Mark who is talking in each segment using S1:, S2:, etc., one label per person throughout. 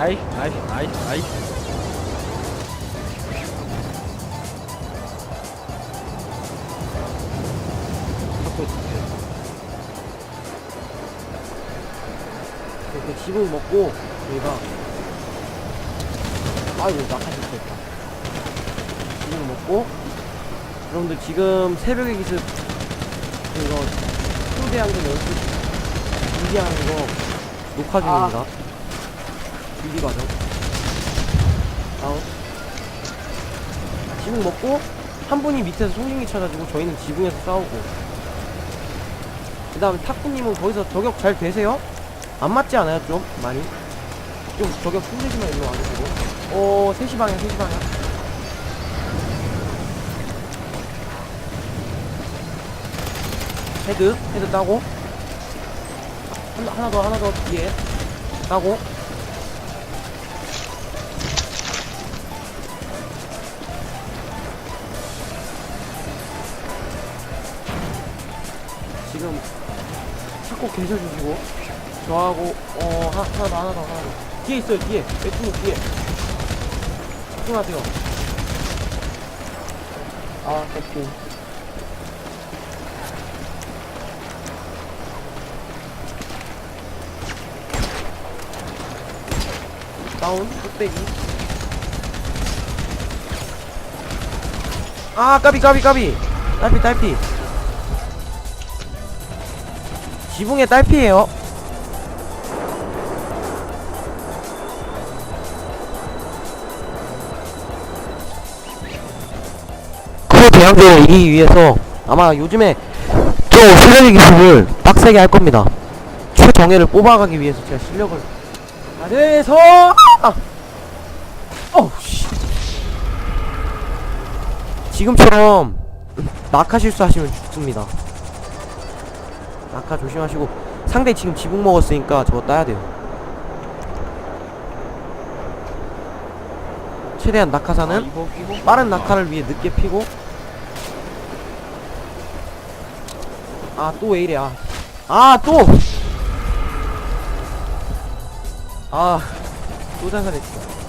S1: 나이스 나이스 나이스 나이스.
S2: 이렇게 지붕 먹고 저희가 아이고 낙하 실수했다. 지붕 먹고 여러분들 지금 새벽의 기습 이거 초대한 거 연습 준비하는 거 녹화 중입니다. 준비 과정. 다음 지붕 먹고 한 분이 밑에서 송신기 찾아주고 저희는 지붕에서 싸우고 그 다음에 탁구님은 거기서 저격 잘 되세요? 안 맞지 않아요 좀? 많이? 좀 저격 힘들지만 일로 와주시고 어 3시 방향 3시 방향 헤드 헤드 따고 하나, 하나 더 하나 더 뒤에 따고 지금 찾고 계셔주시고 저하고 어 하나, 하나 더 하나 더 하나 더. 뒤에 있어요 뒤에. 외투목 뒤에. 집중하세요. 아 땡큐 다운 뚝배기 아 까비 까비 까비. 딸피 딸피 지붕에 딸피에요. 그 대항전을 이기기 위해서 아마 요즘에 저 실력의 기술을 빡세게 할 겁니다. 최정예를 뽑아가기 위해서 제가 실력을 잘해서! 아! 어우 씨. 지금처럼 낙하 실수하시면 죽습니다 낙하 조심하시고 상대 지금 지붕 먹었으니까 저거 따야 돼요. 최대한 낙하산은
S1: 아, 이거 이거?
S2: 빠른 낙하를 위해 늦게 피고. 아 또 왜 이래 아. 아또 자살했어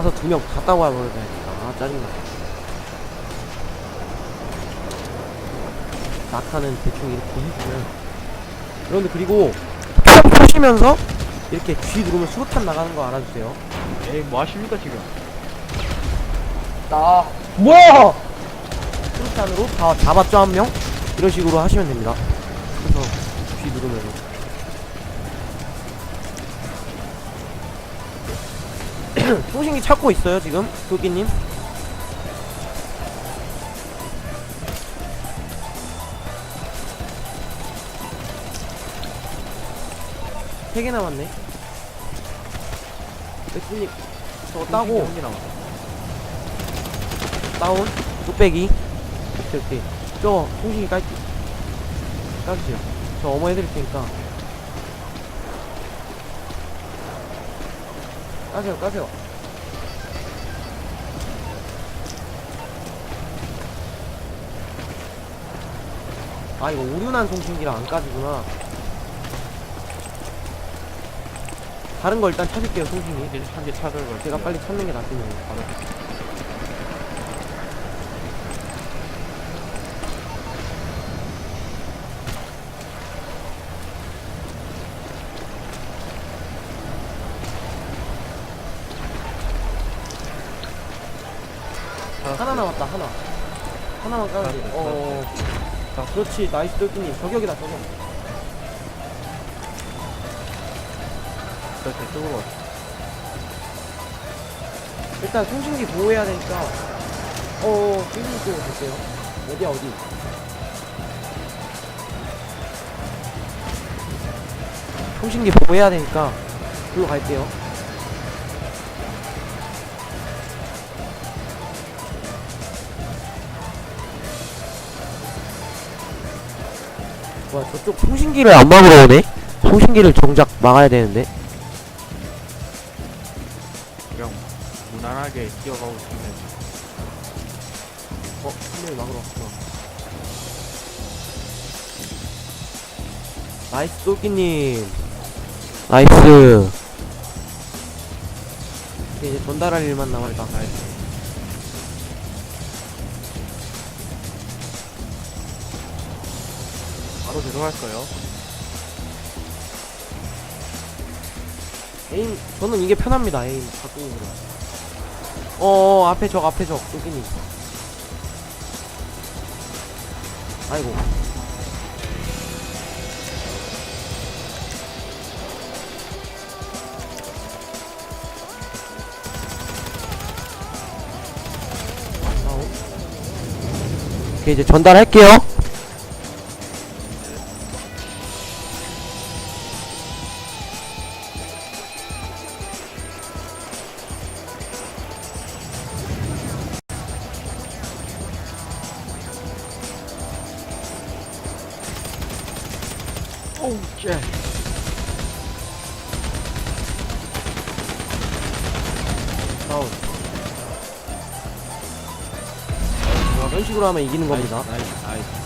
S2: 가서 두 명 갔다 와 버려야 되니까 아 짜증나. 낙하는 대충 이렇게 해주면. 여러분들 그리고 총 쏘시면서? 이렇게 G 누르면 수류탄 나가는 거 알아주세요.
S1: 에이 뭐 하십니까 지금?
S2: 나. 뭐야! 수류탄으로 다 잡았죠 한 명? 이런 식으로 하시면 됩니다. 그래서 G 누르면 통신기 찾고 있어요 지금. 도끼님. 세 개 남았네. 맥주님 저거 따고. 다운. 뚝배기. 오케이 오케이. 저 통신기 깔 까주세요. 저 어머 해드릴 테니까. 까세요 까세요 아 이거 오류난 송신기라 안 까지구나. 다른 거 일단 찾을게요 송신기.
S1: 한개 찾을 걸
S2: 제가 빨리 찾는 게 낫겠네요 바로. 하나 남았다 하나. 하나만 까면 돼
S1: 아,
S2: 어, 자 그렇지. 나이스 똘끼님 저격이다 저격.
S1: 저 저쪽으로 왔어.
S2: 일단 송신기 보호해야 되니까. 어 송신기 쪽으로 갈게요. 어디야 어디? 송신기 보호해야 되니까. 글로 갈게요 와 저쪽 송신기를 안 막으러 오네 송신기를 정작 막아야 되는데
S1: 그냥 문 무난하게 뛰어가고 있으면
S2: 어, 한 명이 막으러 왔구나. 나이스, 똘끼님. 나이스. 이제 전달할 일만 남았다.
S1: 나이스. 바로 들어갈 거예요.
S2: 에임, 저는 이게 편합니다, 에임. 바꾸는 거라. 어, 어, 앞에 적, 앞에 적, 똘끼님. 아이고. 다운. 오케이, 이제 전달할게요.
S1: 오우, 쉣.
S2: 다운. 이런 식으로 하면 이기는 겁니다.
S1: 나이스, 나이스.